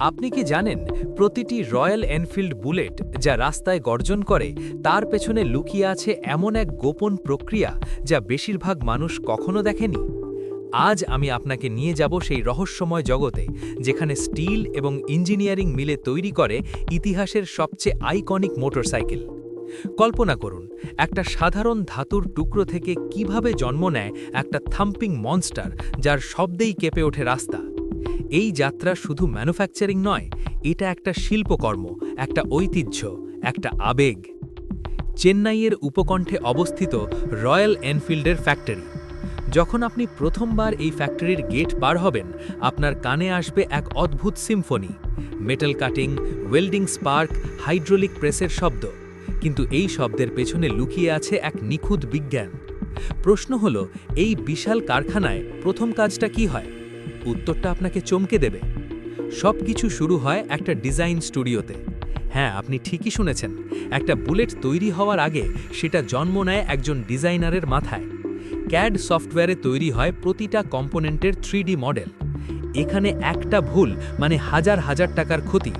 আপনি কি জানেন, প্রতিটি রয়্যাল এনফিল্ড বুলেট যা রাস্তায় গর্জন করে, তার পেছনে লুকিয়ে আছে এমন এক গোপন প্রক্রিয়া যা বেশিরভাগ মানুষ কখনো দেখেনি? আজ আমি আপনাকে নিয়ে যাব সেই রহস্যময় জগতে, যেখানে স্টিল এবং ইঞ্জিনিয়ারিং মিলে তৈরি করে ইতিহাসের সবচেয়ে আইকনিক মোটরসাইকেল। কল্পনা করুন, একটা সাধারণ ধাতুর টুকরো থেকে কীভাবে জন্ম নেয় একটা থাম্পিং মনস্টার, যার শব্দেই কেঁপে ওঠে রাস্তা। এই যাত্রা শুধু ম্যানুফ্যাকচারিং নয়, এটা একটা শিল্পকর্ম, একটা ঐতিহ্য, একটা আবেগ। চেন্নাইয়ের উপকণ্ঠে অবস্থিত রয়্যাল এনফিল্ডের ফ্যাক্টরি। যখন আপনি প্রথমবার এই ফ্যাক্টরির গেট পার হবেন, আপনার কানে আসবে এক অদ্ভুত symphony, metal cutting, welding spark, hydraulic প্রেসের শব্দ। কিন্তু এই শব্দের পেছনে লুকিয়ে আছে এক নিখুঁত বিজ্ঞান। প্রশ্ন হল, এই বিশাল কারখানায় প্রথম কাজটা কি হয়? উত্তরটা আপনাকে চমকে দেবে। সব কিছু শুরু হয় একটা ডিজাইন স্টুডিওতে। হ্যাঁ আপনি ঠিকই শুনেছেন। একটা বুলেট তৈরি হওয়ার আগে সেটা জন্ম নেয় একজন ডিজাইনারের মাথায়। ক্যাড সফটওয়্যারে তৈরি হয় প্রতিটা কম্পোনেন্টের থ্রি মডেল। এখানে একটা ভুল মানে হাজার হাজার টাকার ক্ষতি।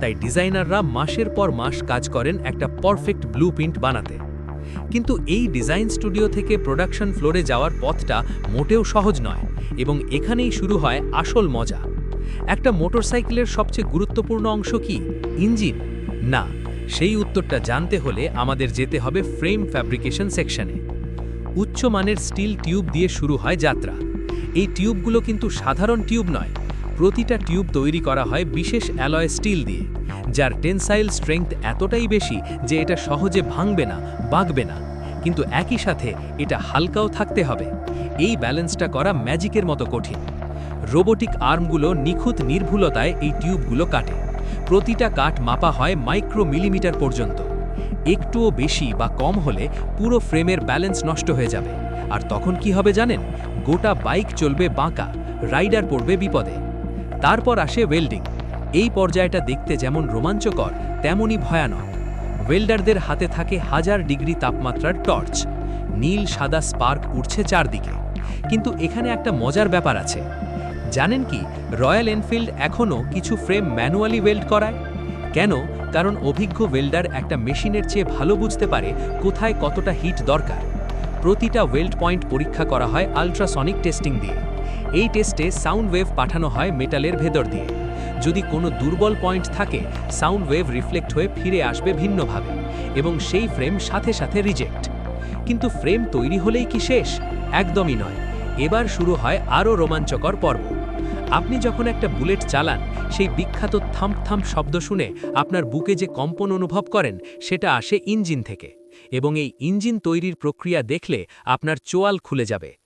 তাই ডিজাইনাররা মাসের পর মাস কাজ করেন একটা পারফেক্ট ব্লু বানাতে। কিন্তু এই ডিজাইন স্টুডিও থেকে প্রোডাকশন ফ্লোরে যাওয়ার পথটা মোটেও সহজ নয় এবং এখানেই শুরু হয় আসল মজা। একটা মোটরসাইকেলের সবচেয়ে গুরুত্বপূর্ণ অংশ কি? ইঞ্জিন? না, সেই উত্তরটা জানতে হলে আমাদের যেতে হবে ফ্রেম ফ্যাব্রিকেশন সেকশনে। উচ্চমানের স্টিল টিউব দিয়ে শুরু হয় যাত্রা। এই টিউবগুলো কিন্তু সাধারণ টিউব নয় প্রতিটা টিউব তৈরি করা হয় বিশেষ অ্যালয় স্টিল দিয়ে, যার টেনসাইল স্ট্রেংথ এতটাই বেশি যে এটা সহজে ভাঙবে না বাঁকবে না। কিন্তু একই সাথে এটা হালকাও থাকতে হবে। এই ব্যালেন্সটা করা ম্যাজিকের মতো কঠিন। রোবোটিক আর্মগুলো নিখুঁত নির্ভুলতায় এই টিউবগুলো কাটে। প্রতিটা কাঠ মাপা হয় মাইক্রো মিলিমিটার পর্যন্ত। একটুও বেশি বা কম হলে পুরো ফ্রেমের ব্যালেন্স নষ্ট হয়ে যাবে। আর তখন কি হবে জানেন? গোটা বাইক চলবে বাঁকা, রাইডার পড়বে বিপদে। তারপর আসে ওয়েল্ডিং এই পর্যায়টা দেখতে যেমন রোমাঞ্চকর, তেমনই ভয়ানক। ওয়েল্ডারদের হাতে থাকে হাজার ডিগ্রি তাপমাত্রার টর্চ। নীল, সাদা স্পার্ক উঠছে চারদিকে। কিন্তু এখানে একটা মজার ব্যাপার আছে। জানেন কি, রয়্যাল এনফিল্ড এখনও কিছু ফ্রেম ম্যানুয়ালি ওয়েল্ড করায়? কেন? কারণ অভিজ্ঞ ওয়েল্ডার একটা মেশিনের চেয়ে ভালো বুঝতে পারে কোথায় কতটা হিট দরকার। প্রতিটা ওয়েল্ড পয়েন্ট পরীক্ষা করা হয় আলট্রাসনিক টেস্টিং দিয়ে। এই টেস্টে সাউন্ড ওয়েভ পাঠানো হয় মেটালের ভেতর দিয়ে। যদি কোনো দুর্বল পয়েন্ট থাকে, সাউন্ড ওয়েভ রিফ্লেক্ট হয়ে ফিরে আসবে ভিন্নভাবে এবং সেই ফ্রেম সাথে সাথে রিজেক্ট। কিন্তু ফ্রেম তৈরি হলেই কি শেষ? একদমই নয়। এবার শুরু হয় আরও রোমাঞ্চকর পর্ব। আপনি যখন একটা বুলেট চালান, সেই বিখ্যাত থাম্প থাম্প শব্দ শুনে আপনার বুকে যে কম্পন অনুভব করেন, সেটা আসে ইঞ্জিন থেকে এবং এই ইঞ্জিন তৈরির প্রক্রিয়া দেখলে আপনার চোয়াল খুলে যাবে।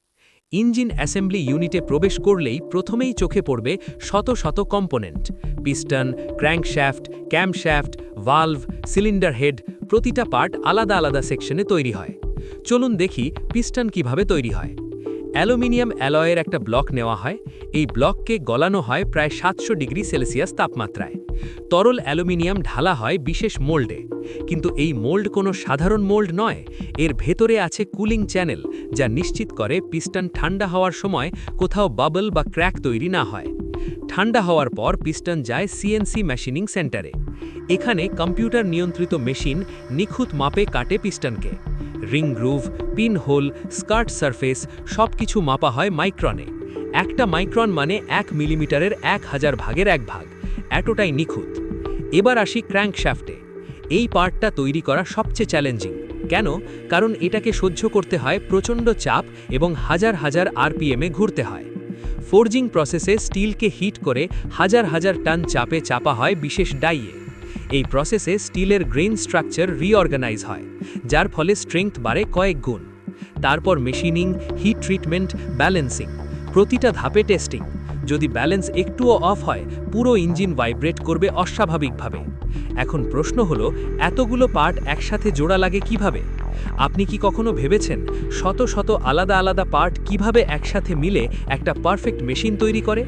ইঞ্জিন অ্যাসেম্বলি ইউনিটে প্রবেশ করলেই প্রথমেই চোখে পড়বে শত শত component. Piston, crankshaft, camshaft, valve, cylinder head, প্রতিটা পার্ট আলাদা আলাদা সেকশনে তৈরি হয়। চলুন দেখি পিস্টন কীভাবে তৈরি হয়। অ্যালুমিনিয়াম অ্যালয়ের একটা ব্লক নেওয়া হয়। এই ব্লককে গলানো হয় প্রায় সাতশো ডিগ্রি সেলসিয়াস তাপমাত্রায়। তরল অ্যালুমিনিয়াম ঢালা হয় বিশেষ মোল্ডে। কিন্তু এই মোল্ড কোনো সাধারণ মোল্ড নয়। এর ভেতরে আছে কুলিং চ্যানেল, যা নিশ্চিত করে পিস্টন ঠান্ডা হওয়ার সময় কোথাও বাবল বা ক্র্যাক তৈরি না হয়। ঠান্ডা হওয়ার পর পিস্টন যায় সিএনসি মেশিনিং সেন্টারে। এখানে কম্পিউটার নিয়ন্ত্রিত মেশিন নিখুঁত মাপে কাটে পিস্টনকে। Ring groove pin hole skirt surface সব কিছু মাপা হয় মাইক্রনে একটা মাইক্রন মানে এক মিলিমিটারের এক হাজার ভাগের এক ভাগ। এতটাই নিখুঁত। এবার আসি ক্র্যাঙ্কশ্যাফটে এই পার্টটা তৈরি করা সবচেয়ে চ্যালেঞ্জিং কেন? কারণ এটাকে সহ্য করতে হয় প্রচণ্ড চাপ এবং হাজার হাজার আরপিএমে ঘুরতে হয়। ফোর্জিং প্রসেসে স্টিলকে হিট করে হাজার হাজার টন চাপে চাপা হয় বিশেষ ডাইয়ে এই প্রসেসে স্টিলের গ্রেন স্ট্রাকচার রিঅর্গানাইজ হয়, যার ফলে স্ট্রেংথ বাড়ে কয়েক গুণ। তারপর মেশিনিং হিট ট্রিটমেন্ট ব্যালেন্সিং প্রতিটা ধাপে টেস্টিং যদি ব্যালেন্স একটুও অফ হয়, পুরো ইঞ্জিন ভাইব্রেট করবে অস্বাভাবিকভাবে। এখন প্রশ্ন হলো, এতগুলো পার্ট একসাথে জোড়া লাগে কীভাবে? আপনি কি কখনো ভেবেছেন শত শত আলাদা আলাদা পার্ট কীভাবে একসাথে মিলে একটা পারফেক্ট মেশিন তৈরি করে?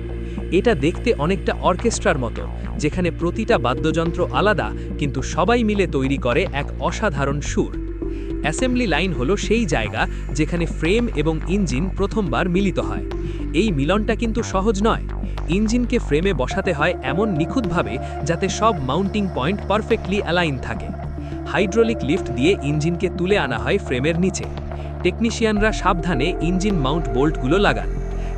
এটা দেখতে অনেকটা অর্কেস্ট্রার মতো, যেখানে প্রতিটা বাদ্যযন্ত্র আলাদা, কিন্তু সবাই মিলে তৈরি করে এক অসাধারণ সুর। অ্যাসেম্বলি লাইন হলো সেই জায়গা যেখানে ফ্রেম এবং ইঞ্জিন প্রথমবার মিলিত হয়। এই মিলনটা কিন্তু সহজ নয়। ইঞ্জিনকে ফ্রেমে বসাতে হয় এমন নিখুঁতভাবে যাতে সব মাউন্টিং পয়েন্ট পারফেক্টলি অ্যালাইন থাকে। হাইড্রোলিক লিফট দিয়ে ইঞ্জিনকে তুলে আনা হয় ফ্রেমের নিচে। টেকনিশিয়ানরা সাবধানে ইঞ্জিন মাউন্ট বোল্টগুলো লাগান।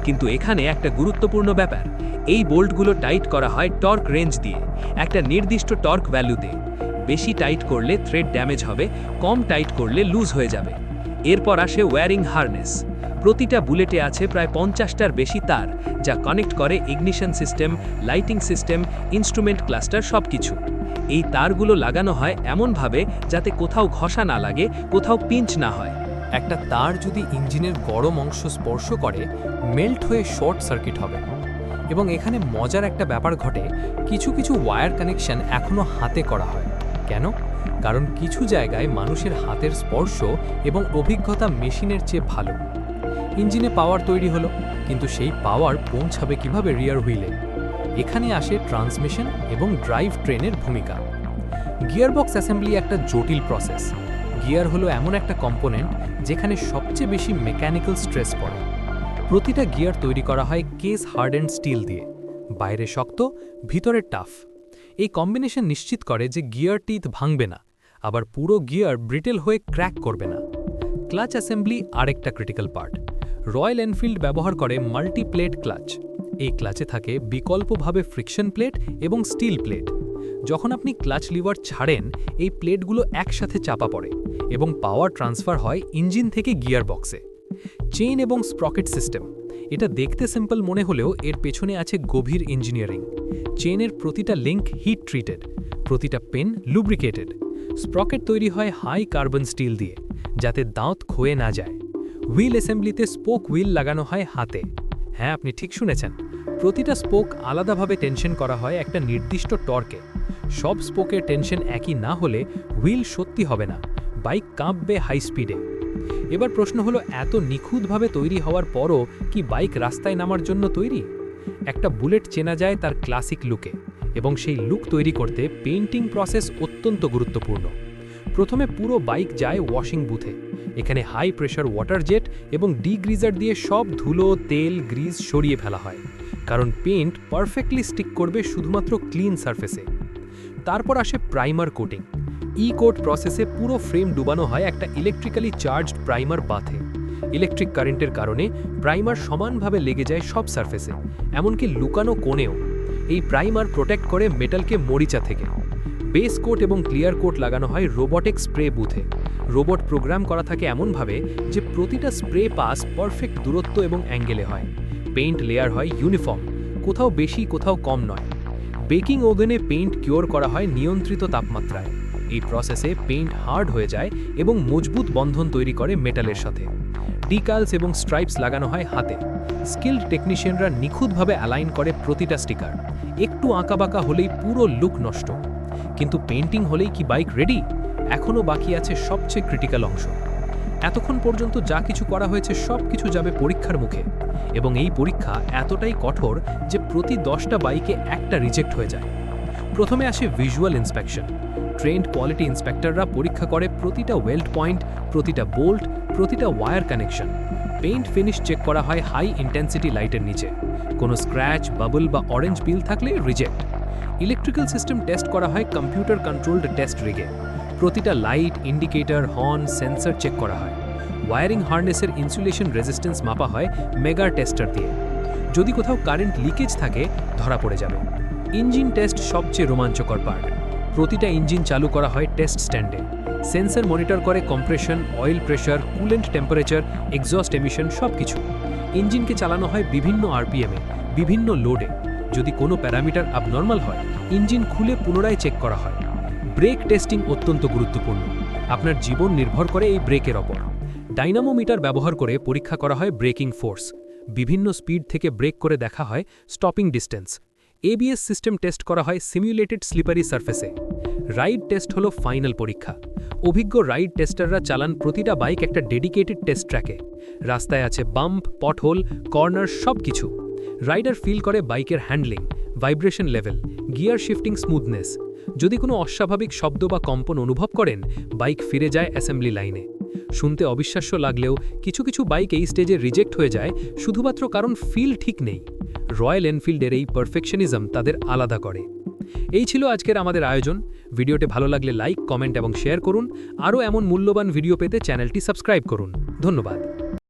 কিন্তু এখানে একটা গুরুত্বপূর্ণ ব্যাপার, এই বোল্টগুলো টাইট করা হয় টর্ক রেঞ্জ দিয়ে, একটা নির্দিষ্ট টর্ক ভ্যালুতে। বেশি টাইট করলে থ্রেড ড্যামেজ হবে, কম টাইট করলে লুজ হয়ে যাবে। এরপর আসে ওয়্যারিং হারনেস। প্রতিটা বুলেটে আছে প্রায় পঞ্চাশটার বেশি তার, যা কানেক্ট করে ignition system, lighting system, instrument cluster সব কিছু এই তারগুলো লাগানো হয় এমনভাবে যাতে কোথাও ঘষা না লাগে, কোথাও পিঞ্চ না হয়। একটা তার যদি ইঞ্জিনের গরম অংশ স্পর্শ করে, মেল্ট হয়ে শর্ট সার্কিট হবে। এবং এখানে মজার একটা ব্যাপার ঘটে, কিছু কিছু ওয়্যার কানেকশন এখনও হাতে করা হয়। কেন? কারণ কিছু জায়গায় মানুষের হাতের স্পর্শ এবং অভিজ্ঞতা মেশিনের চেয়ে ভালো। ইঞ্জিনে পাওয়ার তৈরি হলো, কিন্তু সেই পাওয়ার পৌঁছাবে কীভাবে রিয়ার হুইলে? এখানে আসে ট্রান্সমিশন এবং ড্রাইভ ট্রেনের ভূমিকা। গিয়ারবক্স অ্যাসেম্বলি একটা জটিল প্রসেস। গিয়ার হলো এমন একটা কম্পোনেন্ট যেখানে সবচেয়ে বেশি মেকানিক্যাল স্ট্রেস পড়ে। প্রতিটা গিয়ার তৈরি করা হয় কেস হার্ড অ্যান্ড স্টিল দিয়ে। বাইরে শক্ত, ভিতরে টাফ। এই কম্বিনেশন নিশ্চিত করে যে গিয়ার টিথ ভাঙবে না, আবার পুরো গিয়ার ব্রিটেল হয়ে ক্র্যাক করবে না। ক্লাচ অ্যাসেম্বলি আরেকটা ক্রিটিক্যাল পার্ট। রয়্যাল এনফিল্ড ব্যবহার করে মাল্টি প্লেট ক্লাচ। এই ক্লাচে থাকে বিকল্পভাবে ফ্রিকশন প্লেট এবং স্টিল প্লেট। যখন আপনি ক্লাচ লিভার ছাড়েন, এই প্লেটগুলো একসাথে চাপা পড়ে এবং পাওয়ার ট্রান্সফার হয় ইঞ্জিন থেকে গিয়ার বক্সে চেইন এবং স্প্রকেট সিস্টেম। এটা দেখতে সিম্পল মনে হলেও এর পেছনে আছে গভীর ইঞ্জিনিয়ারিং। চেইনের প্রতিটা লিঙ্ক হিট ট্রিটেড, প্রতিটা পেন লুব্রিকেটেড। স্প্রকেট তৈরি হয় হাই কার্বন স্টিল দিয়ে, যাতে দাঁত ক্ষয়ে না যায়। হুইল অ্যাসেম্বলিতে স্পোক হুইল লাগানো হয় হাতে। হ্যাঁ আপনি ঠিক শুনেছেন। প্রতিটা স্পোক আলাদাভাবে টেনশন করা হয় একটা নির্দিষ্ট টর্কে। সব স্পোকের টেনশন একই না হলে হুইল সত্যি হবে না। বাইক কাঁপবে হাই স্পিডে এবার প্রশ্ন হলো, এত নিখুঁতভাবে তৈরি হওয়ার পরও কি বাইক রাস্তায় নামার জন্য তৈরি? একটা বুলেট চেনা যায় তার ক্লাসিক লুকে এবং সেই লুক তৈরি করতে পেইন্টিং প্রসেস অত্যন্ত গুরুত্বপূর্ণ। প্রথমে পুরো বাইক যায় ওয়াশিং বুথে। এখানে হাই প্রেশার ওয়াটার জেট এবং ডিগ্রিজার দিয়ে সব ধুলো, তেল গ্রিজ সরিয়ে ফেলা হয়। কারণ পেইন্ট পারফেক্টলি স্টিক করবে শুধুমাত্র ক্লিন সারফেসে। তারপর আসে প্রাইমার কোটিং। ই কোট প্রসেসে পুরো ফ্রেম ডুবানো হয় একটা ইলেকট্রিক্যালি চার্জড প্রাইমার বাথে। ইলেকট্রিক কারেন্টের কারণে প্রাইমার সমানভাবে লেগে যায় সব সারফেসে, এমনকি লুকানো কোণেও। এই প্রাইমার প্রোটেক্ট করে মেটালকে মরিচা থেকে। বেস কোট এবং ক্লিয়ার কোট লাগানো হয় রোবটিক স্প্রে বুথে। রোবট প্রোগ্রাম করা থাকে এমনভাবে যে প্রতিটা স্প্রে পাস পারফেক্ট দূরত্ব এবং অ্যাঙ্গেলে হয়। পেইন্ট লেয়ার হয় ইউনিফর্ম কোথাও বেশি, কোথাও কম নয়। বেকিং ওভেনে পেইন্ট কিওর করা হয় নিয়ন্ত্রিত তাপমাত্রায়। এই প্রসেসে পেইন্ট হার্ড হয়ে যায় এবং মজবুত বন্ধন তৈরি করে মেটালের সাথে। ডিকালস এবং স্ট্রাইপস লাগানো হয় হাতে। স্কিল্ড টেকনিশিয়ানরা নিখুঁতভাবে অ্যালাইন করে প্রতিটা স্টিকার একটু আঁকাবাঁকা হলেই পুরো লুক নষ্ট। কিন্তু পেইন্টিং হলেই কি বাইক রেডি এখনও বাকি আছে সবচেয়ে ক্রিটিক্যাল অংশ। এতক্ষণ পর্যন্ত যা কিছু করা হয়েছে সব কিছু যাবে পরীক্ষার মুখে। এবং এই পরীক্ষা এতটাই কঠোর যে প্রতি দশটা বাইকে একটা রিজেক্ট হয়ে যায়। প্রথমে আসে ভিজুয়াল ইন্সপেকশন ট্রেন্ড কোয়ালিটি ইন্সপেক্টররা পরীক্ষা করে প্রতিটা ওয়েল্ড পয়েন্ট প্রতিটা বোল্ট প্রতিটা wire connection paint finish check করা হয় হাই ইন্টেন্সিটি লাইটের নিচে। কোনো স্ক্র্যাচ বাবল বা অরেঞ্জ বিল থাকলে রিজেক্ট ইলেকট্রিক্যাল সিস্টেম টেস্ট করা হয় কম্পিউটার কন্ট্রোলড টেস্ট রিগে প্রতিটা light, indicator, horn, sensor check করা হয়। ওয়ারিং হার্নেসের ইনসুলেশন রেজিস্ট্যান্স মাপা হয় মেগা টেস্টার দিয়ে। যদি কোথাও কারেন্ট লিকেজ থাকে, ধরা পড়ে যাবে। ইঞ্জিন টেস্ট সবচেয়ে রোমাঞ্চকর পার্ট। প্রতিটা ইঞ্জিন চালু করা হয় টেস্ট স্ট্যান্ডে। সেন্সর মনিটর করে compression, oil pressure coolant temperature, exhaust emission সব কিছু ইঞ্জিনকে চালানো হয় বিভিন্ন আরপিএমে, বিভিন্ন লোডে। যদি কোনো প্যারামিটার abnormal হয়, ইঞ্জিন খুলে পুনরায় চেক করা হয়। ব্রেক টেস্টিং অত্যন্ত গুরুত্বপূর্ণ। আপনার জীবন নির্ভর করে এই ব্রেকের ওপর। ডাইনামোমিটার ব্যবহার করে পরীক্ষা করা হয় ব্রেকিং ফোর্স। বিভিন্ন স্পিড থেকে ব্রেক করে দেখা হয় stopping distance. ABS system test করা হয় সিমিউলেটেড স্লিপারি সার্ফেসে। রাইড টেস্ট হলো ফাইনাল পরীক্ষা। অভিজ্ঞ রাইড টেস্টাররা চালান প্রতিটা বাইক একটা ডেডিকেটেড টেস্ট ট্র্যাকে। রাস্তায় আছে বাম্প, পটহোল, কর্নার সব কিছু রাইডার ফিল করে বাইকের handling, vibration level, gear shifting smoothness. যদি কোনো অস্বাভাবিক শব্দ বা কম্পন অনুভব করেন, বাইক ফিরে যায় অ্যাসেম্বলি লাইনে। শুনতে অবিশ্বাস্য লাগলেও কিছু কিছু বাইক এই স্টেজে রিজেক্ট হয়ে যায়, শুধুমাত্র কারণ ফিল ঠিক নেই। রয়্যাল এনফিল্ডের এই পারফেকশনিজম তাদের আলাদা করে। এই ছিল আজকের আমাদের আয়োজন। ভিডিওটি ভালো লাগলে লাইক, কমেন্ট এবং শেয়ার করুন। আরও এমন মূল্যবান ভিডিও পেতে চ্যানেলটি সাবস্ক্রাইব করুন। ধন্যবাদ।